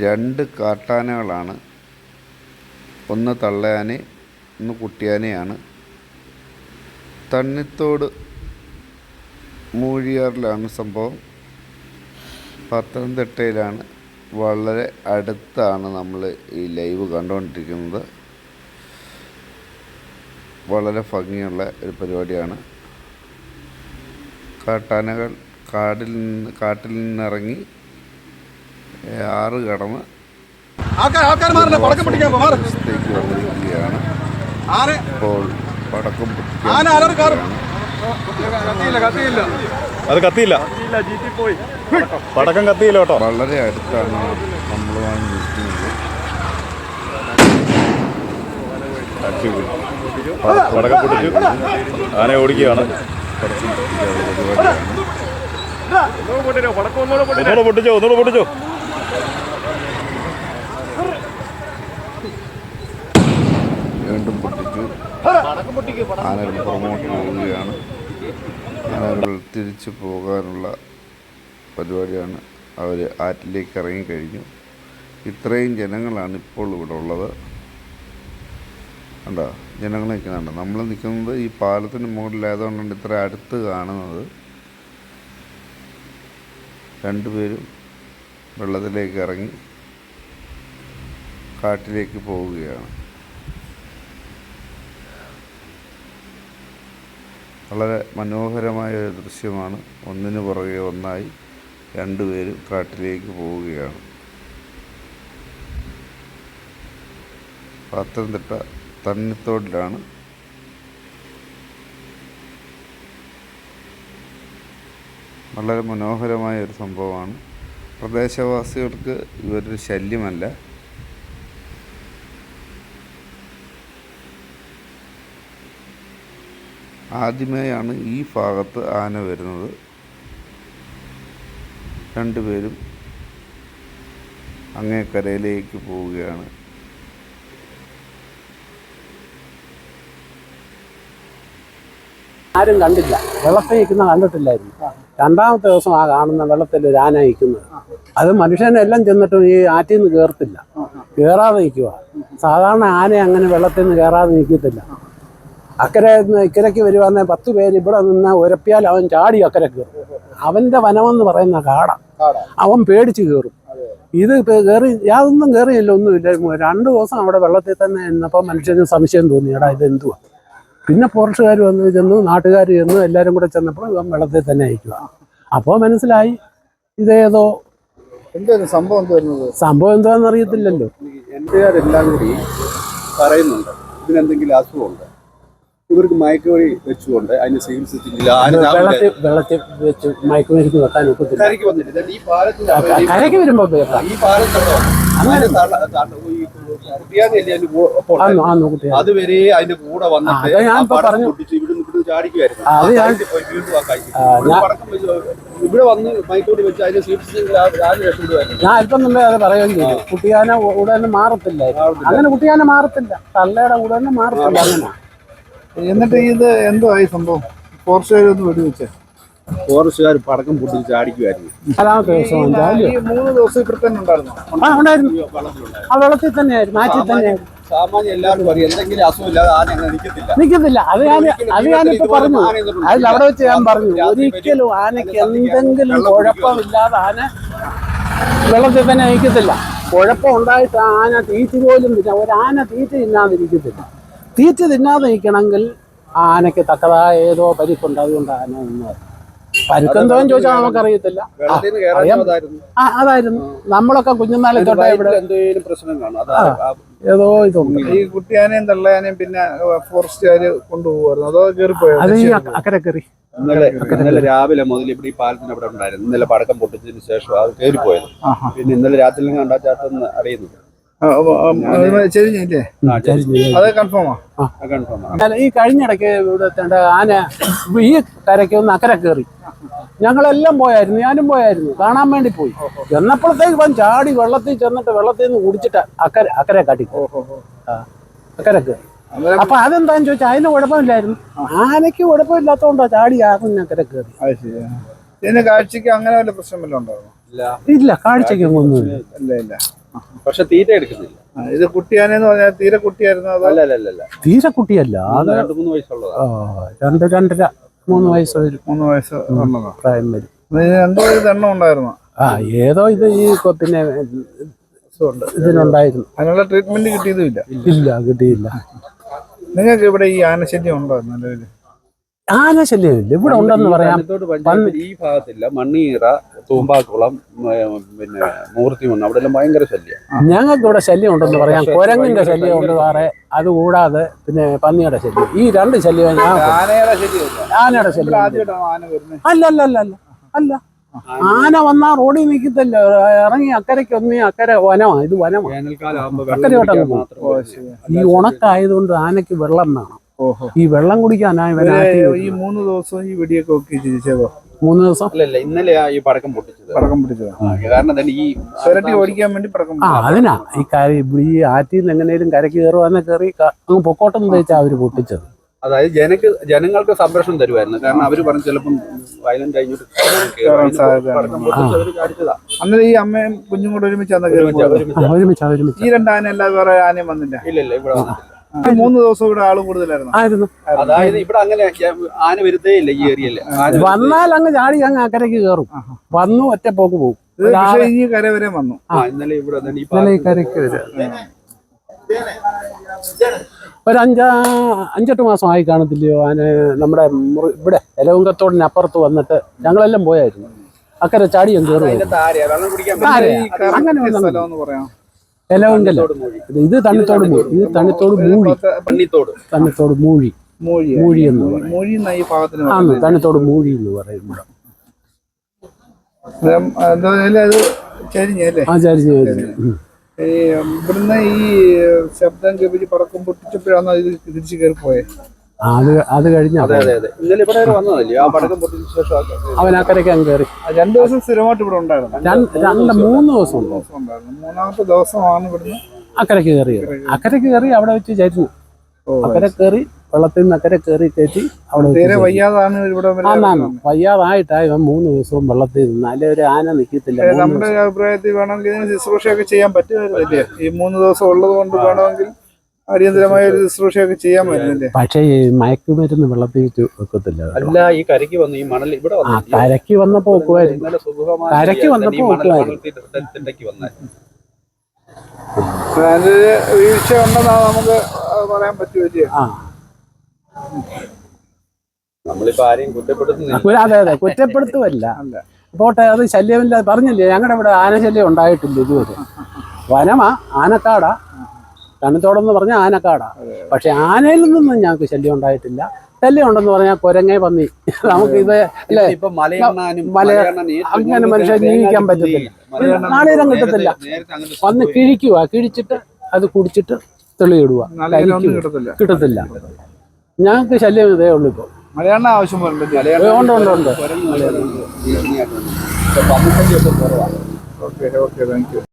രണ്ട് കാട്ടാനകളാണ്. ഒന്ന് തള്ളയാനെ ഒന്ന് കുട്ടിയാനയാണ്. തണ്ണിത്തോട് മൂഴിയാറിലാണ് സംഭവം. പത്തനംതിട്ടയിലാണ്. വളരെ അടുത്താണ് നമ്മൾ ഈ ലൈവ് കണ്ടുകൊണ്ടിരിക്കുന്നത്. വളരെ ഭംഗിയുള്ള ഒരു പരിപാടിയാണ്. കാട്ടാനകൾ കാടിൽ നിന്ന് കാട്ടിൽ നിന്നിറങ്ങി ആറ് കടന്ന് പ്രദേശത്തേക്ക് വന്നിരിക്കുകയാണ്. ആരെ ഇപ്പോൾ പടക്കം അത് കത്തിയില്ല. പടക്കം. കത്തിയില്ല കേട്ടോ. വളരെ അടുത്താണ് നമ്മളുമായി നിൽക്കുന്നത്. അടിപൊളി. പടക്കം പൊട്ടിച്ചു. ആന ഓടിക്കുകയാണ്. ഒന്നുകൂടെ പൊട്ടിച്ചോ ഒന്നുകൂടെ പൊട്ടിച്ചോ. വീണ്ടും പൊട്ടിച്ചു ആനകൾ പുറമോട്ട് പോവുകയാണ് ആനകൾ തിരിച്ചു പോകാനുള്ള പരിപാടിയാണ് അവർ ആറ്റിലേക്ക് ഇറങ്ങിക്കഴിഞ്ഞു. ഇത്രയും ജനങ്ങളാണ് ഇപ്പോൾ ഇവിടെ ഉള്ളത്. കണ്ടോ? ജനങ്ങൾ നിൽക്കുന്നുണ്ട് നമ്മൾ നിൽക്കുന്നത് ഈ പാലത്തിന് മുകളിലായതുകൊണ്ടാണ് ഇത്ര അടുത്ത് കാണുന്നത്. രണ്ടുപേരും വെള്ളത്തിലേക്ക് ഇറങ്ങി കാട്ടിലേക്ക് പോവുകയാണ്. വളരെ മനോഹരമായ ഒരു ദൃശ്യമാണ്. ഒന്നിനു പുറകെ ഒന്നായി രണ്ടുപേരും കാട്ടിലേക്ക് പോവുകയാണ്. പത്തനംതിട്ട തണ്ണിത്തോട്ടിലാണ് വളരെ മനോഹരമായ ഒരു സംഭവമാണ്. പ്രദേശവാസികൾക്ക് ഇവരൊരു ശല്യമല്ല. ആദ്യമേയാണ് ഈ ഭാഗത്ത് ആന വരുന്നത്. രണ്ടുപേരും അങ്ങേക്കരയിലേക്ക് പോവുകയാണ്. ആരും കണ്ടില്ല. വെള്ളത്തിൽ നിൽക്കുന്ന കണ്ടിട്ടില്ലായിരുന്നു. രണ്ടാമത്തെ ദിവസം ആ കാണുന്ന വെള്ളത്തിൽ ഒരു ആന നിൽക്കുന്നത്. അത് മനുഷ്യനെല്ലാം ചെന്നിട്ടും ഈ ആറ്റിൽ നിന്ന് കയറത്തില്ല കയറാതെ നിൽക്കുക. സാധാരണ ആന അങ്ങനെ വെള്ളത്തിൽ നിന്ന് കയറാതെ നിൽക്കത്തില്ല. അക്കരെ ഇക്കരയ്ക്ക് വരുവാന്നെ പത്ത് പേര് ഇവിടെ നിന്ന് ഉരപ്പിയാൽ അവൻ ചാടി അക്കരെ കയറും. അവന്റെ വനമെന്ന് പറയുന്ന കാട. അവൻ പേടിച്ച് കയറും. ഇത് കയറി യാതൊന്നും കയറിയില്ല ഒന്നുമില്ല. രണ്ട് ദിവസം അവിടെ വെള്ളത്തിൽ തന്നെ നിന്നപ്പോൾ മനുഷ്യന് സംശയം തോന്നി എടാ ഇത് എന്തുവാ പിന്നെ ഫോറസ്റ്റുകാർ വന്ന് ചെന്ന് നാട്ടുകാർ ചെന്ന് എല്ലാവരും കൂടെ ചെന്നപ്പോൾ ഇവൻ വെള്ളത്തിൽ തന്നെ അയക്കുക അപ്പോൾ മനസ്സിലായി ഇതേതോ എന്തായിരുന്നു സംഭവം എന്തായിരുന്നത് സംഭവം എന്താണെന്ന് അറിയത്തില്ലല്ലോ. എന്റെകാരെല്ലാം കൂടി പറയുന്നുണ്ട്. ഇതിനെന്തെങ്കിലും അസുഖമുണ്ട്? ഇവർക്ക് മയക്കുവഴി വെച്ചുകൊണ്ട് അതിനെ രാവിലെ വെള്ളത്തിൽ വെള്ളത്തിൽ വെച്ച് മയക്കുമരുന്ന് വെക്കാൻ ഒക്കത്തില്ല. കരയ്ക്ക് വന്നിട്ട് ഇതാ ഈ പാലത്തിന്റെ കരയ്ക്ക് വരുമ്പോ കേൾക്കാം അതുവരെ അതിന്റെ കൂടെ വന്നിട്ട് ഇപ്പൊ ഇവിടെ വന്ന് വെച്ച് ഞാൻ അല്പം മുമ്പേ അത് പറയുകയും ചെയ്തു. കുട്ടിയാന കൂടെ ഉടനെ മാറത്തില്ലായിരുന്നു അങ്ങനെ കുട്ടിയാന മാറത്തില്ല. തള്ളയുടെ ഉടനെ മാറത്തില്ല അങ്ങനെ. എന്നിട്ട് ഇത് എന്തോ ആയി സംഭവം? ഫോറസ്റ്റുകാരൊന്ന് വെടിവെച്ച്. ഫോറസ്റ്റുകാർ പടക്കം പൊട്ടിച്ച് ചാടിക്കുമായിരുന്നു നാലാമത്തെ ദിവസം ഈ മൂന്ന് ദിവസം ഇവിടെ തന്നെ ഉണ്ടായിരുന്നു. ആ ഉണ്ടായിരുന്നു. ആ വെള്ളത്തിൽ തന്നെയായിരുന്നു ആറ്റിൽ തന്നെയായിരുന്നു. സാമാന്യം എല്ലാവർക്കും അറിയാം എന്തെങ്കിലും അസുഖം ഇല്ലാതെ ആന അങ്ങനെ നിൽക്കത്തില്ല. നിൽക്കത്തില്ല. അത് ഞാൻ അത് ഞാനിപ്പോ പറഞ്ഞു. അതിൽ അവിടെ വെച്ച് ഞാൻ പറഞ്ഞു. ഒരിക്കലും ആനയ്ക്ക് എന്തെങ്കിലും കുഴപ്പമില്ലാതെ ആന വെള്ളത്തിൽ തന്നെ നിൽക്കത്തില്ല. കുഴപ്പമുണ്ടായിട്ട് ആ ആന തീറ്റ പോലും തിന്നാ ഒരു ആന തീറ്റ തിന്നാതിരിക്കത്തില്ല തീറ്റ തിന്നാതെ നിൽക്കണമെങ്കിൽ ആ ആനയ്ക്ക് തക്കതായ ഏതോ പരിക്കുണ്ട്. അതുകൊണ്ട് ആന നിന്നത് പരുക്കെന്തോന്ന് ചോദിച്ചാൽ നമുക്കറിയത്തില്ല. ആ. അതായിരുന്നു. നമ്മളൊക്കെ കുഞ്ഞുനാളെ തൊട്ടേ ഇവിടെ എന്തെങ്കിലും പ്രശ്നം കാണും. ഏതോ ഇതൊന്നും ഈ കുട്ടിയാനേയും തള്ളയാനേയും പിന്നെ ഫോറസ്റ്റുകാര് കൊണ്ടുപോകുമായിരുന്നു അതോ കയറിപ്പോയോ? അത് ഈ അക്കരെ കയറി. ഇന്നലെ ഇന്നലെ രാവിലെ മുതൽ ഇവിടെ ഈ പാലത്തിന് അവിടെ ഉണ്ടായിരുന്നു. ഇന്നലെ പടക്കം പൊട്ടിച്ചതിന് ശേഷം അത് കയറിപ്പോയത്. പിന്നെ ഇന്നലെ രാത്രി കണ്ടാ ചാത്തെന്ന് അറിയുന്നത് ചെരിഞ്ഞില്ലേ. അത് കൺഫേമാ ഈ കഴിഞ്ഞിടയ്ക്ക് ഇവിടെ തേണ്ട ആന ഈ കരയ്ക്ക് ഒന്ന് അക്കരെ കയറി. ഞങ്ങളെല്ലാം പോയായിരുന്നു ഞാനും പോയായിരുന്നു. കാണാൻ വേണ്ടി പോയി. ചെന്നപ്പോഴത്തേക്ക് വൻ ചാടി വെള്ളത്തിൽ ചെന്നിട്ട് വെള്ളത്തിൽ നിന്ന് കുടിച്ചിട്ട് അക്കരെ അക്കരെ കാട്ടി. അക്കരെ കയറി. അപ്പൊ അതെന്താന്ന് ചോദിച്ചാൽ അതിന് കുഴപ്പമില്ലായിരുന്നു. ആനയ്ക്ക് കുഴപ്പമില്ലാത്തോണ്ടാ ചാടി ആകും അക്കരെ കയറി. അത് ശരി. ഇതിന് കാഴ്ചക്ക് അങ്ങനെ വല്ല പ്രശ്നം വല്ലതും ഉണ്ടാകുമോ ഇല്ല. കാഴ്ചക്ക് ഒന്നുമില്ല. ഇല്ല ഇല്ല. പക്ഷെ തീറ്റ എടുക്കുന്നില്ല. ഇത് കുട്ടിയാനെന്ന് പറഞ്ഞാൽ തീരെ കുട്ടിയായിരുന്നു അതോ? അല്ല അല്ല അല്ല തീരെ കുട്ടിയല്ല. അത് രണ്ട് മൂന്ന് വയസ്സുള്ളതാ. ആ, രണ്ട് രണ്ടര മൂന്ന് വയസ്സ് വരും. മൂന്ന് വയസ്സ് ഉള്ളതാ. പ്രായം വരും. രണ്ടു വയസ്സ് എണ്ണം ഉണ്ടായിരുന്നു. ആ ഏതോ ഇത് ഈ പിന്നെ ഇതിനുണ്ടായിരുന്നു. അതിനുള്ള ട്രീറ്റ്മെന്റ് കിട്ടിയതുമില്ല ഇല്ല. കിട്ടിയില്ല. നിങ്ങൾക്ക് ഇവിടെ ഈ ആനശല്യം ഉണ്ടോ നിലവിൽ ആന ശല്യമില്ല. ഇവിടെ ഉണ്ടെന്ന് പറയാം. ഈ ഭാഗത്തില്ല. മണ്ണീറ തൂമ്പാക്കുളം പിന്നെ മൂർത്തിമണ്ണ് അവിടെ എല്ലാം ഭയങ്കര ശല്യം. ഞങ്ങൾക്ക് ഇവിടെ ശല്യം ഉണ്ടെന്ന് പറയാം കുരങ്ങിന്റെ ശല്യം ഉണ്ട് അത് അതുകൂടാതെ പിന്നെ പന്നിയുടെ ശല്യം. ഈ രണ്ട് ശല്യം ഞാൻ ആനയുടെ ശല്യം അല്ല അല്ല അല്ല അല്ല അല്ല. ആന. വന്നാ റോഡിൽ നിൽക്കത്തില്ല ഇറങ്ങി അക്കരയ്ക്ക് ഒന്നി അക്കരെ വനമാണ് ഇത് വനമാണ് വേനൽക്കാലം ആകുമ്പോൾ അക്കരയോട്ട് അങ്ങ് പോകും. ഓ ശരി ഈ ഉണക്കായതുകൊണ്ട് ആനയ്ക്ക് വെള്ളം വേണം. ഈ വെള്ളം കുടിക്കാനായി ഈ മൂന്ന് ദിവസം ഈ വെടിയൊക്കെ ഒക്കെ ചിരിച്ചതോ മൂന്ന് ദിവസം? അല്ലല്ല ഇന്നലെയാ ഈ പടക്കം പൊട്ടിച്ചത്. പടക്കം പൊട്ടിച്ചത്. കാരണം തന്നെ ഈ ചുരട്ടി ഓടിക്കാൻ വേണ്ടി പടക്കം ആ അതിനാ. ഈ കാര്യം ഇവിടെ ഈ ആറ്റിൽ നിന്ന് എങ്ങനെയും കരക്ക് കയറുവാന്നെ കയറി അങ്ങ് പൊക്കോട്ടം തേച്ചാ അവർ പൊട്ടിച്ചത്. അതായത് ജനക്ക് ജനങ്ങൾക്ക് സംരക്ഷണം തരുമായിരുന്നു കാരണം അവർ പറഞ്ഞു ചിലപ്പം വയലന്റ് അന്നേരം ഈ അമ്മയും കുഞ്ഞും കൂടെ ഒരുമിച്ച് ഈ രണ്ട് ആന അല്ലാതെ വേറെ ആനയും വന്നില്ല. ഇല്ല ഇല്ല ഇവിടെ മൂന്ന് ദിവസം ഇവിടെ ആളും കൂടുതലായിരുന്നു. ആയിരുന്നു. അതായത് ഇവിടെ അങ്ങനെ ആന വരുത്തേ ഇല്ല ഈ ഏരിയയിൽ വന്നാൽ അങ്ങ് ചാടി അങ്ങ് അക്കരയ്ക്ക് കയറും. വന്നു ഒറ്റ പോക്ക് പോകും പക്ഷേ ഈ കര വരെ വന്നു. ഇന്നലെ ഇവിടെ ഇന്നലെ ഈ കരയ്ക്ക് വരും. ഒരു അഞ്ചാ അഞ്ചെട്ട് മാസം ആയി കാണത്തില്ലയോ? ആന നമ്മുടെ ഇവിടെ എലവുങ്കത്തോടിനപ്പുറത്ത് വന്നിട്ട് ഞങ്ങളെല്ലാം പോയായിരുന്നു. അക്കരെ ചാടി ഞാൻ കയറും? അങ്ങനെ പന്നിത്തോട് മൂഴി. ഇത് തണ്ണിത്തോട് മൂഴി. ഇത് തണ്ണിത്തോട് മൂഴി. തണ്ണിത്തോട് തണ്ണിത്തോട് മൂഴി. മൂഴി. എന്ന് പറയും. തണ്ണിത്തോട് മൂഴി എന്ന് പറയും ഇവിടെ ആ ചരിഞ്ഞ് ചരിഞ്ഞ്. ഇവിടുന്ന് ഈ ശബ്ദം കേൾപ്പിച്ച് പടക്കം പൊട്ടിച്ചപ്പോഴാണ് ഇത് തിരിച്ചു കയറി പോയത് അത് അത് കഴിഞ്ഞ അതെ അതെ അതെ. ഇന്നലെ ഇവിടെ വന്നതല്ലേ? ആ പടക്കം പൊട്ടിച്ച ശേഷം ആ- അവൻ അക്കരയ്ക്ക് അങ്ങ് കയറി. രണ്ടു ദിവസം സ്ഥിരമായിട്ട് ഇവിടെ ഉണ്ടായിരുന്നു. രണ്ട് മൂന്ന് ദിവസം ഉണ്ട് ദിവസം ഉണ്ടായിരുന്നു. മൂന്നാമത്തെ ദിവസമാണ് ഇവിടുന്ന് അക്കരയ്ക്ക് കയറി അക്കരയ്ക്ക് കയറി അവിടെ വെച്ച് ചരിഞ്ഞു ഓ അക്കരെ കയറി വെള്ളത്തിൽ നിന്ന് അക്കരെ കയറി കയറ്റി അവിടെ വയ്യാതാണ് ഇവിടെ വരെ ആന്നാന്ന് വയ്യാതായിട്ടാ ഇവൻ മൂന്ന് ദിവസവും വെള്ളത്തിൽ നിന്ന് അല്ലെ ഒരു ആന നിൽക്കത്തില്ല. നമ്മുടെ അഭിപ്രായത്തിൽ വേണമെങ്കിൽ ശുശ്രൂഷയൊക്കെ ചെയ്യാൻ പറ്റുമായിരുന്നില്ലേ ഈ മൂന്ന് ദിവസം ഉള്ളത് കൊണ്ട് വേണമെങ്കിൽ അടിയന്തരമായ ഒരു ശുശ്രൂഷയൊക്കെ ചെയ്യാൻ പറ്റുന്നില്ലേ? പക്ഷേ ഈ മയക്കുമരുന്ന് വെള്ളത്തിൽ വെക്കത്തില്ല. അല്ല ഈ കരയ്ക്ക് വന്നു ഈ മണൽ ഇവിടെ ആ? കരയ്ക്ക് വന്നപ്പോ കരക്ക് കരയ്ക്ക്. വന്നപ്പോ വീഴ്ച ഉണ്ടെന്നാണ് നമുക്ക് പറയാൻ പറ്റുമല്ലേ ആ. നമ്മളിപ്പോ ആരെയും കുറ്റപ്പെടുത്തുന്നില്ല. ഒരു- അതെ അതെ കുറ്റപ്പെടുത്തുമല്ല. പോട്ടെ അത് ശല്യമില്ല പറഞ്ഞില്ലേ? ഞങ്ങളുടെ ഇവിടെ ആനശല്യം ഉണ്ടായിട്ടില്ല ഇതുവരെ. വനമാ ആനക്കാടാ തണുത്തോടെന്ന് പറഞ്ഞാൽ ആനക്കാടാ. പക്ഷെ ആനയിൽ നിന്നും ഞങ്ങൾക്ക് ശല്യം ഉണ്ടായിട്ടില്ല. ശല്യം ഉണ്ടെന്ന് പറഞ്ഞാൽ കുരങ്ങേ പന്നി. നമുക്ക് ഇത് അല്ലേ? മല- അങ്ങനെ മനുഷ്യൻ ജീവിക്കാൻ പറ്റത്തില്ല. നേരത്തെ- കിട്ടത്തില്ല. വന്ന് കിഴിക്കുക കിഴിച്ചിട്ട് അത് കുടിച്ചിട്ട് തെളിയിടുക കിട്ടത്തില്ല. ഞങ്ങൾക്ക് ശല്യം ഇതേ ഉള്ളൂ ഇപ്പോൾ മലയാളം ആവശ്യം ഉണ്ട് ഉണ്ട് ഉണ്ട്. ഇപ്പൊ ഓക്കെ ഓക്കെ താങ്ക് യു